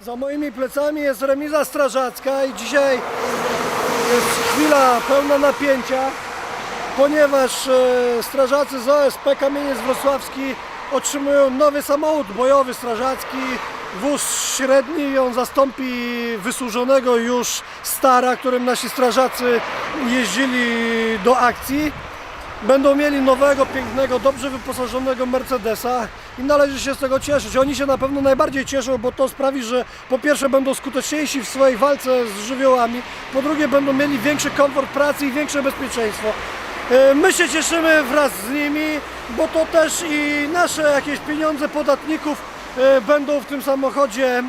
Za moimi plecami jest remiza strażacka i dzisiaj jest chwila pełna napięcia, ponieważ e, strażacy z OSP Kamieniec Wrocławski otrzymują nowy samochód bojowy strażacki, wóz średni on zastąpi wysłużonego już Stara, którym nasi strażacy jeździli do akcji. Będą mieli nowego, pięknego, dobrze wyposażonego Mercedesa i należy się z tego cieszyć. Oni się na pewno najbardziej cieszą, bo to sprawi, że po pierwsze będą skuteczniejsi w swojej walce z żywiołami, po drugie będą mieli większy komfort pracy i większe bezpieczeństwo. E, My się cieszymy wraz z nimi, bo to też i nasze jakieś pieniądze podatników e, będą w tym samochodzie e,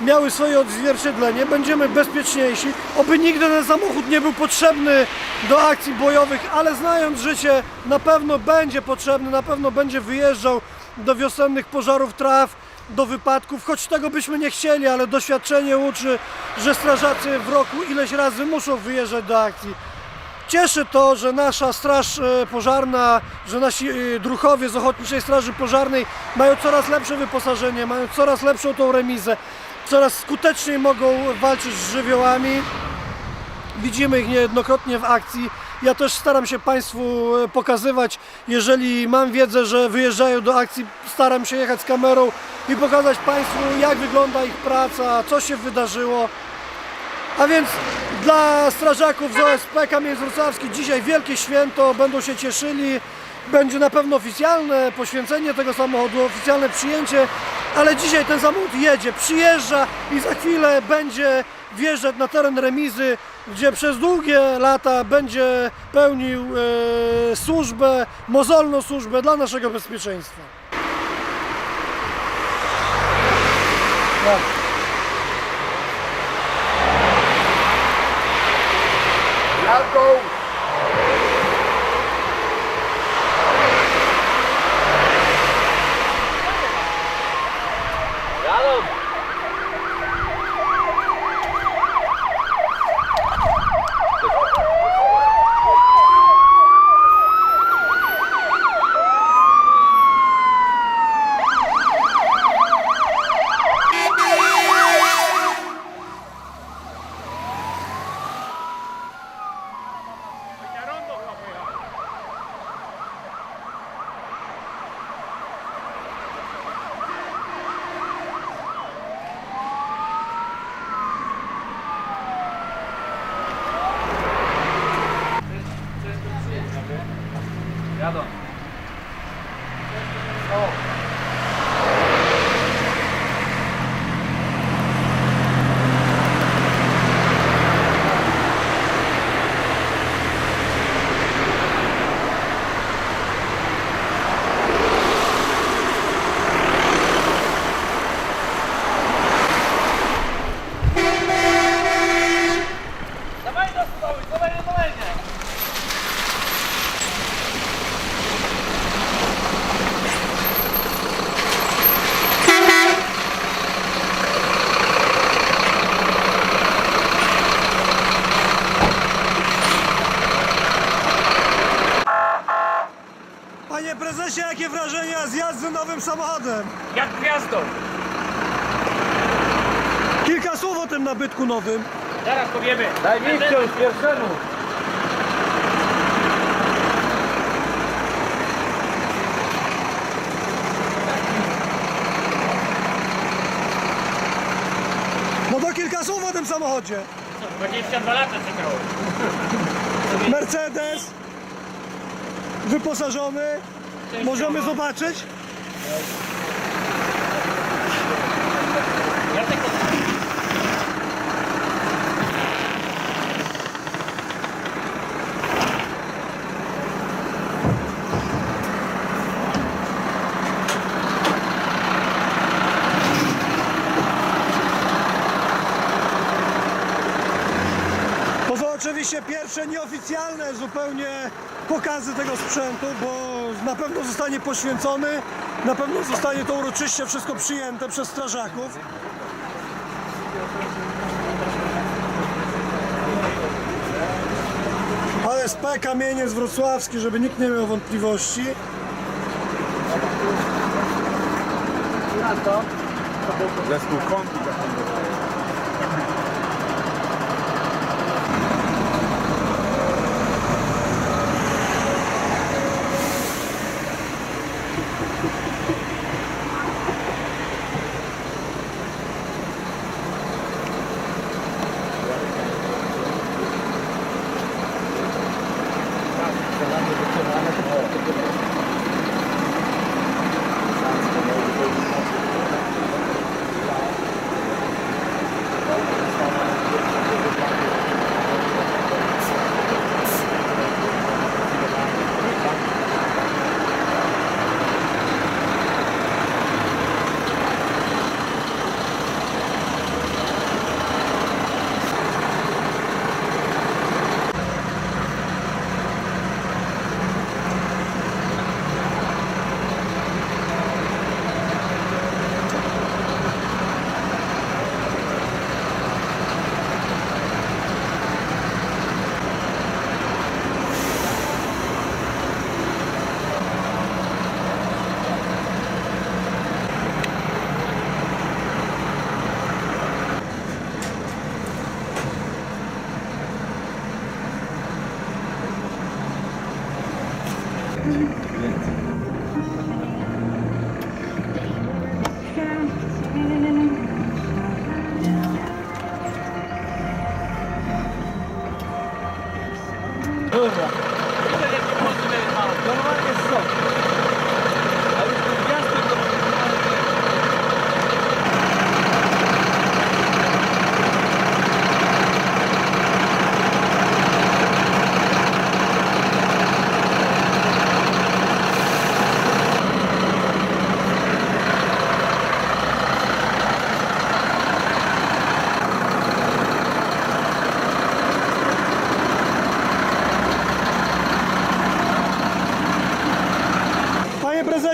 miały swoje odzwierciedlenie, będziemy bezpieczniejsi. Oby nigdy ten samochód nie był potrzebny do akcji bojowych, ale znając życie, na pewno będzie potrzebny, na pewno będzie wyjeżdżał do wiosennych pożarów traw, do wypadków, choć tego byśmy nie chcieli, ale doświadczenie uczy, że strażacy w roku ileś razy muszą wyjeżdżać do akcji. Cieszy to, że nasza straż e, pożarna, że nasi e, druchowie z Ochotniczej Straży Pożarnej mają coraz lepsze wyposażenie, mają coraz lepszą tą remizę, coraz skuteczniej mogą walczyć z żywiołami. Widzimy ich niejednokrotnie w akcji. Ja też staram się Państwu e, pokazywać, jeżeli mam wiedzę, że wyjeżdżają do akcji, staram się jechać z kamerą i pokazać Państwu, jak wygląda ich praca, co się wydarzyło. A więc dla strażaków z OSP Kamień Wrocławski dzisiaj wielkie święto, będą się cieszyli. Będzie na pewno oficjalne poświęcenie tego samochodu, oficjalne przyjęcie, ale dzisiaj ten samochód jedzie, przyjeżdża i za chwilę będzie wjeżdżać na teren remizy, gdzie przez długie lata będzie pełnił e, służbę, mozolną służbę dla naszego bezpieczeństwa. Tak. Nabytku nowym. Zaraz powiemy. Daj mi wciąż pierwszemu. No to kilka słów o tym samochodzie. 22 lata czekało. Mercedes wyposażony. Możemy zobaczyć. Ja tylko... To są nieoficjalne zupełnie pokazy tego sprzętu, bo na pewno zostanie poświęcony, na pewno zostanie to uroczyście wszystko przyjęte przez strażaków. ASP Kamieniec Wrocławski, żeby nikt nie miał wątpliwości. Zespół Kongi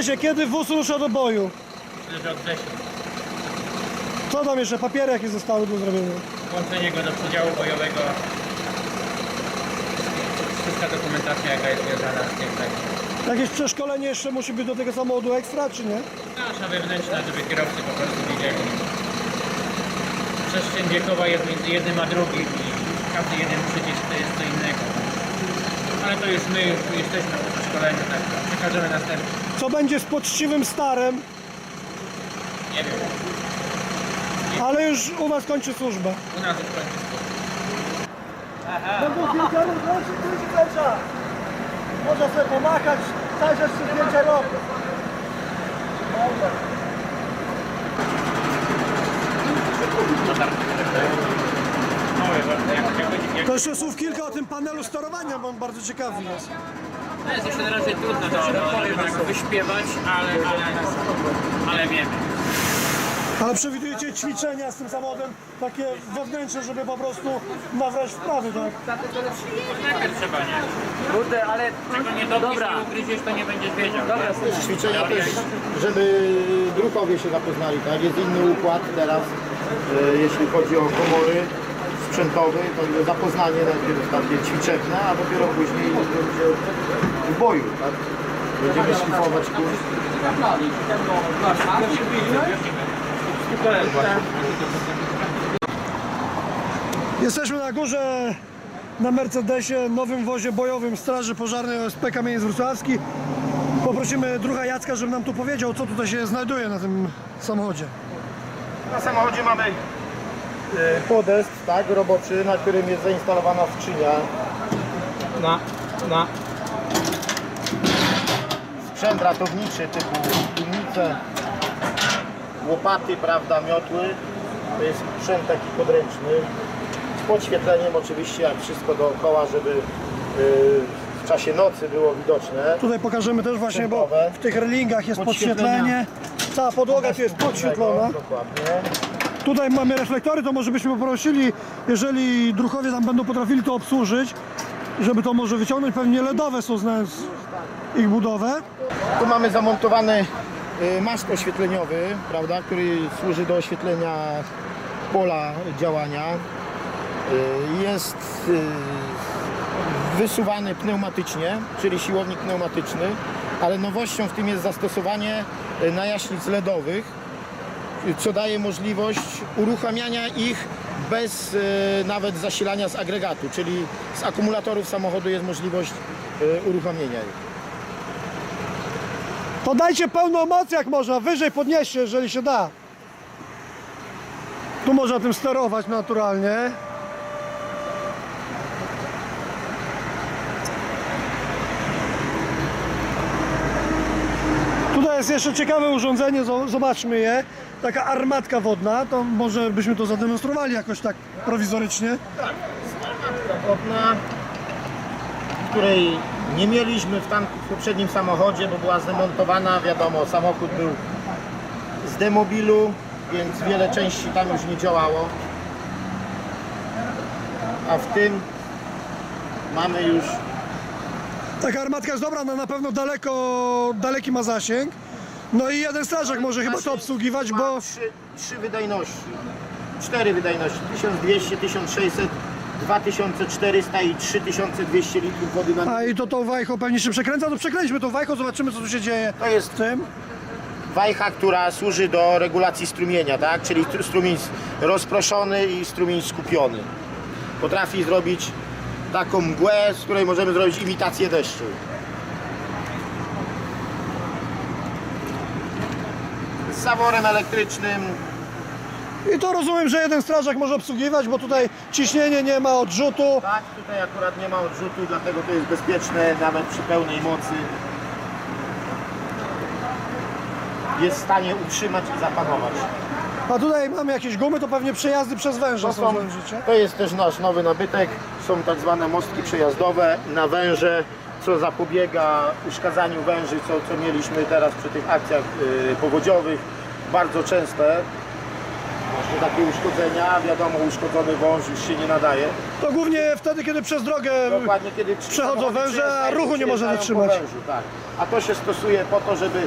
prezesie, kiedy wóz rusza do boju? Myślę, że od. Co tam jeszcze? Papiery jakie zostały do zrobienia? Włączenie go do przedziału bojowego. Wszystka dokumentacja jaka jest związana z tym. Tak. Jakieś przeszkolenie jeszcze musi być do tego samochodu ekstra, czy nie? Nasza wewnętrzna, żeby kierowcy po prostu wiedzieli. Przestrzeń wiekowa jest między jednym a drugim i każdy jeden przycisk to jest co innego. Ale to już my już jesteśmy po przeszkoleniu, tak przekażemy następnie. Co będzie z poczciwym starem, Nie wiem, ale już u was kończy służbę. u nas już kończy Będą zdjęcia robić, zdjęcia. Można sobie pomachać, zajrzeć się zdjęcia robić. Jak, To jeszcze słów kilka o tym panelu sterowania, bo on bardzo ciekawy jest. To jest jeszcze na razie trudno do, do, do tego wyśpiewać, ale, ale, ale wiemy. Ale przewidujecie ćwiczenia z tym samochodem, takie wewnętrzne, żeby po prostu nabrać wprawy, tak? Najpierw trzeba, nie? Kurde, ale Czego nie dotkniesz, nie ugryziesz, to nie będziesz wiedział. Dobra, ćwiczenia też, żeby drukowie się zapoznali, tak? Jest inny układ teraz, e, jeśli chodzi o komory sprzętowe, to zapoznanie najpierw takie ćwiczebne, a dopiero później będzie w boju, tak? Będziemy szlifować kurs. Jesteśmy na górze na Mercedesie, nowym wozie bojowym Straży Pożarnej OSP Kamieniec Wrocławski. Poprosimy druga Jacka, żeby nam tu powiedział, co tutaj się znajduje na tym samochodzie. Na samochodzie mamy e, podest, tak, roboczy, na którym jest zainstalowana skrzynia. na, na. Sprzęt ratowniczy typu pilnice, łopaty, prawda, miotły. To jest sprzęt taki podręczny. Z podświetleniem oczywiście, jak wszystko dookoła, żeby yy, w czasie nocy było widoczne. Tutaj pokażemy też właśnie, bo w tych relingach jest podświetlenie. Cała podłoga tu jest podświetlona. Dokładnie. Tutaj mamy reflektory, to może byśmy poprosili, jeżeli druchowie tam będą potrafili to obsłużyć, żeby to może wyciągnąć. Pewnie LEDowe są znając ich budowę. Tu mamy zamontowany y, maszt oświetleniowy, prawda, który służy do oświetlenia pola działania. Y, Jest y, wysuwany pneumatycznie, czyli siłownik pneumatyczny, ale nowością w tym jest zastosowanie najaśnic LEDowych, co daje możliwość uruchamiania ich bez e, nawet zasilania z agregatu, czyli z akumulatorów samochodu jest możliwość e, uruchomienia ich. Podajcie pełną moc jak można, wyżej podnieście, jeżeli się da. Tu można tym sterować naturalnie. Tutaj jest jeszcze ciekawe urządzenie, zo- zobaczmy je. Taka armatka wodna, to może byśmy to zademonstrowali jakoś tak prowizorycznie. Wodna, której nie mieliśmy w, tam, w poprzednim samochodzie, bo była zdemontowana, wiadomo, samochód był z demobilu, więc wiele części tam już nie działało. A w tym mamy już Taka armatka jest dobra, no na pewno daleko, daleki ma zasięg. No i jeden strażak może chyba to obsługiwać, ma bo trzy, trzy wydajności, cztery wydajności, 1200, 1600, 2400 i 3200 litrów wody na A i to tą wajchą pewnie się przekręca, to przekręćmy tą wajchą, zobaczymy co tu się dzieje To jest w tym. wajcha, która służy do regulacji strumienia, tak? czyli tr- strumień rozproszony i strumień skupiony. Potrafi zrobić taką mgłę, z której możemy zrobić imitację deszczu. Z zaworem elektrycznym, I to rozumiem, że jeden strażak może obsługiwać, bo tutaj ciśnienie nie ma odrzutu. tak, tutaj akurat nie ma odrzutu, dlatego to jest bezpieczne nawet przy pełnej mocy. Jest w stanie utrzymać i zapanować. A tutaj mamy jakieś gumy, to pewnie przejazdy przez węże To, są, są, są życie. to jest też nasz nowy nabytek. Są tak zwane mostki przejazdowe na węże, co zapobiega uszkadzaniu węży, co, co mieliśmy teraz przy tych akcjach y, powodziowych. Bardzo częste właśnie takie uszkodzenia. Wiadomo, uszkodzony wąż już się nie nadaje. To głównie wtedy, kiedy przez drogę Dokładnie kiedy Przechodzą węże, a ruchu nie po zatrzymać. Wężu, tak. A to się stosuje po to, żeby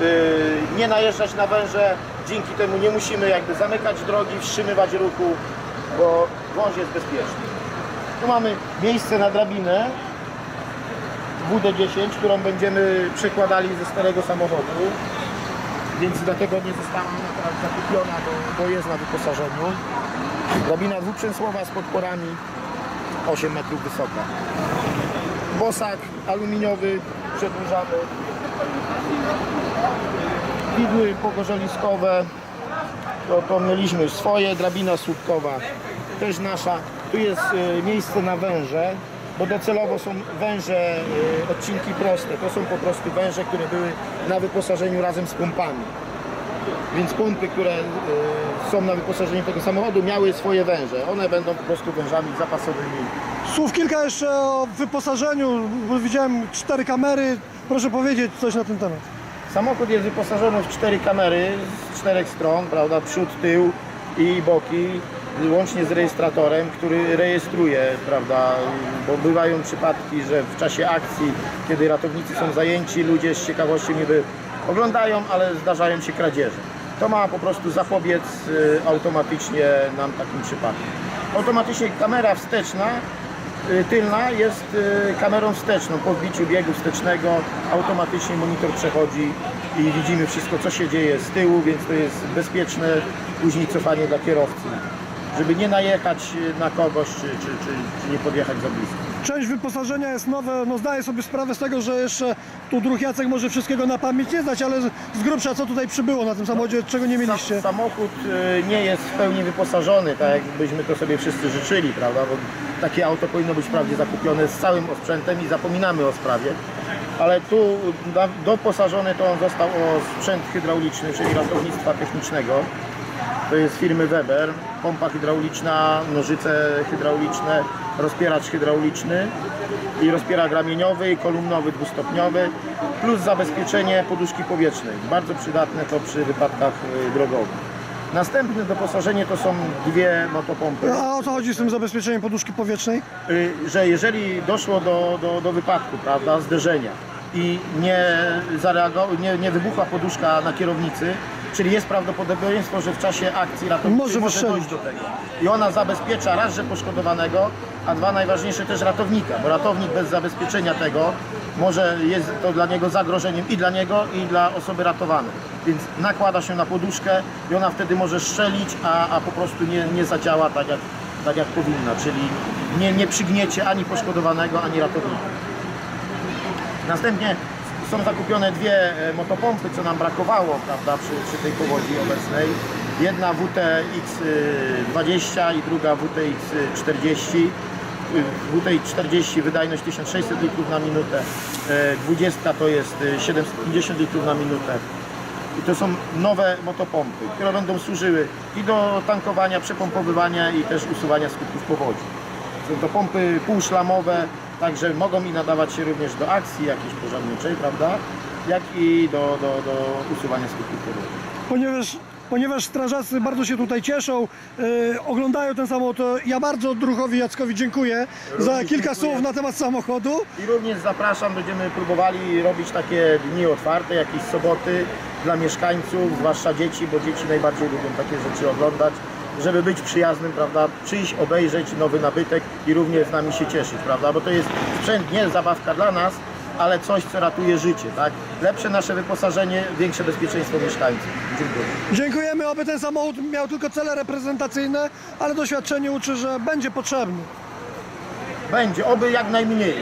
y, nie najeżdżać na węże. Dzięki temu nie musimy jakby zamykać drogi, wstrzymywać ruchu, bo wąż jest bezpieczny. Tu mamy miejsce na drabinę WD-10, którą będziemy przekładali ze starego samochodu. Więc dlatego nie została ona zakupiona, bo, bo jest na wyposażeniu. Drabina dwuprzęsłowa z podporami 8 metrów wysoka. Bosak aluminiowy przedłużamy. Widły pogorzeliskowe. To, to mieliśmy swoje. Drabina słupkowa też nasza. Tu jest y, miejsce na węże, bo docelowo są węże, y, odcinki proste. To są po prostu węże, które były na wyposażeniu razem z pompami. Więc pompy, które y, są na wyposażeniu tego samochodu miały swoje węże. One będą po prostu wężami zapasowymi. Słów kilka jeszcze o wyposażeniu, bo widziałem cztery kamery. Proszę powiedzieć coś na ten temat. Samochód jest wyposażony w cztery kamery z czterech stron, prawda, przód, tył i boki, łącznie z rejestratorem, który rejestruje, prawda, bo bywają przypadki, że w czasie akcji, kiedy ratownicy są zajęci, ludzie z ciekawości niby oglądają, ale zdarzają się kradzieże. To ma po prostu zapobiec y, automatycznie nam takim przypadkom. Automatycznie kamera wsteczna tylna jest y, kamerą wsteczną. Po wbiciu biegu wstecznego automatycznie monitor przechodzi i widzimy wszystko, co się dzieje z tyłu, więc to jest bezpieczne później cofanie dla kierowcy, żeby nie najechać y, na kogoś, czy, czy, czy, czy nie podjechać za blisko. Część wyposażenia jest nowe, no zdaję sobie sprawę z tego, że jeszcze tu druh Jacek może wszystkiego na pamięć nie znać, ale z- grubsza co tutaj przybyło na tym samochodzie, czego nie mieliście? Sam, samochód y, nie jest w pełni wyposażony, tak jakbyśmy to sobie wszyscy życzyli, prawda? Bo takie auto powinno być wprawdzie zakupione z całym osprzętem i zapominamy o sprawie. Ale tu da- doposażony to on został o sprzęt hydrauliczny, czyli ratownictwa technicznego. To jest firmy Weber, pompa hydrauliczna, nożyce hydrauliczne, rozpieracz hydrauliczny i rozpierak ramieniowy, kolumnowy, dwustopniowy, plus zabezpieczenie poduszki powietrznej. Bardzo przydatne to przy wypadkach y, drogowych. Następne doposażenie to są dwie motopompy, A o co chodzi z tym zabezpieczeniem poduszki powietrznej? y, że jeżeli doszło do, do, do wypadku, prawda, zderzenia i nie, zareago- nie, nie wybuchła poduszka na kierownicy, czyli jest prawdopodobieństwo, że w czasie akcji ratowniczej Może może, dojść do tego. I ona zabezpiecza raz, że poszkodowanego, a dwa najważniejsze też ratownika, bo ratownik bez zabezpieczenia tego może jest to dla niego zagrożeniem i dla niego, i dla osoby ratowanej. Więc nakłada się na poduszkę i ona wtedy może strzelić, a, a po prostu nie, nie zadziała tak jak, tak jak powinna, czyli nie, nie przygniecie ani poszkodowanego, ani ratownika. Następnie są zakupione dwie e, motopompy, co nam brakowało prawda, przy, przy tej powodzi obecnej. Jedna WTX-20 i druga WTX-40. WTX-40 wydajność 1600 litrów na minutę, e, 20 to jest e, 750 litrów na minutę. I to są nowe motopompy, które będą służyły i do tankowania, przepompowywania i też usuwania skutków powodzi. Są to pompy półszlamowe, także mogą i nadawać się również do akcji jakiejś pożarniczej, prawda? Jak i do, do, do usuwania skutków. Ponieważ, ponieważ strażacy bardzo się tutaj cieszą, e, oglądają ten samochód, ja bardzo druhowi Jackowi dziękuję za Również kilka dziękuję. słów na temat samochodu. I również zapraszam, będziemy próbowali robić takie dni otwarte, jakieś soboty dla mieszkańców, zwłaszcza dzieci, bo dzieci najbardziej lubią takie rzeczy oglądać, żeby być przyjaznym, prawda, przyjść, obejrzeć nowy nabytek i również z nami się cieszyć, prawda, bo to jest sprzęt, nie zabawka dla nas, ale coś, co ratuje życie, tak? Lepsze nasze wyposażenie, większe bezpieczeństwo mieszkańców. Dziękuję. Dziękujemy, oby ten samochód miał tylko cele reprezentacyjne, ale doświadczenie uczy, że będzie potrzebny. Będzie, oby jak najmniej.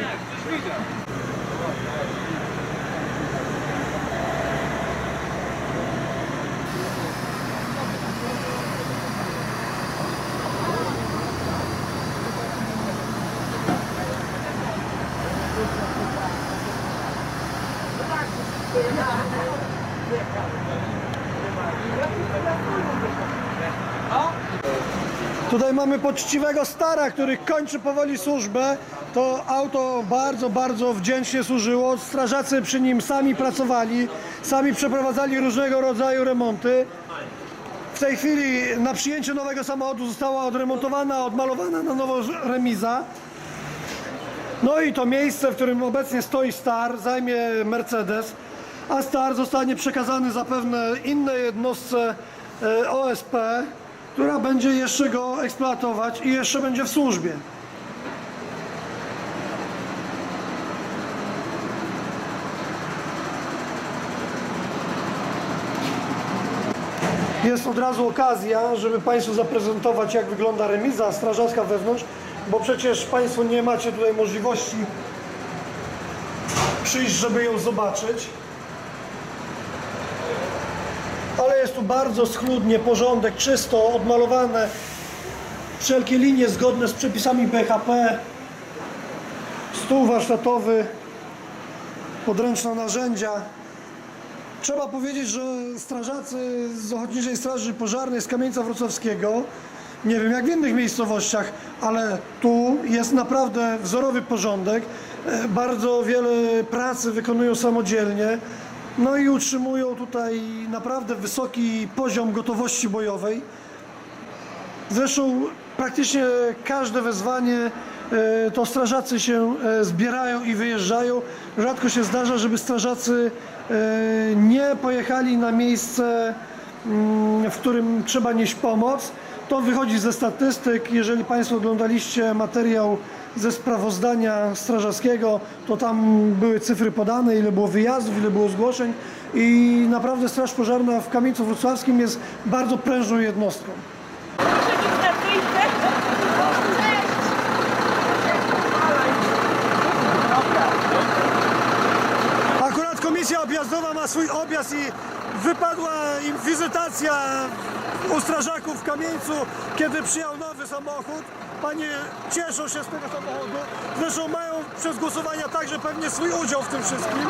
Tutaj mamy poczciwego stara, który kończy powoli służbę. To auto bardzo, bardzo wdzięcznie służyło. Strażacy przy nim sami pracowali, sami przeprowadzali różnego rodzaju remonty. W tej chwili na przyjęcie nowego samochodu została odremontowana, odmalowana na nowo remiza. No i to miejsce, w którym obecnie stoi Star, zajmie Mercedes, a Star zostanie przekazany zapewne innej jednostce e, OSP, która będzie jeszcze go eksploatować i jeszcze będzie w służbie. Jest od razu okazja, żeby Państwu zaprezentować, jak wygląda remiza strażacka wewnątrz, bo przecież Państwo nie macie tutaj możliwości przyjść, żeby ją zobaczyć. Ale jest tu bardzo schludnie, porządek, czysto, odmalowane. Wszelkie linie zgodne z przepisami BHP. Stół warsztatowy, podręczne narzędzia. Trzeba powiedzieć, że strażacy z Ochotniczej Straży Pożarnej z Kamieńca Wrocławskiego, nie wiem jak w innych miejscowościach, ale tu jest naprawdę wzorowy porządek. E, Bardzo wiele pracy wykonują samodzielnie. No i utrzymują tutaj naprawdę wysoki poziom gotowości bojowej. Zresztą praktycznie każde wezwanie e, to strażacy się e, zbierają i wyjeżdżają. Rzadko się zdarza, żeby strażacy nie pojechali na miejsce, mm, w którym trzeba nieść pomoc. To wychodzi ze statystyk. Jeżeli Państwo oglądaliście materiał ze sprawozdania strażackiego, to tam były cyfry podane, ile było wyjazdów, ile było zgłoszeń i naprawdę Straż Pożarna w Kamieńcu Wrocławskim jest bardzo prężną jednostką. Akurat komisja objazdowa ma swój objazd i wypadła im wizytacja u strażaków w Kamieńcu, kiedy przyjechał nowy samochód. Panie cieszą się z tego samochodu. Zresztą mają przez głosowania także pewnie swój udział w tym wszystkim.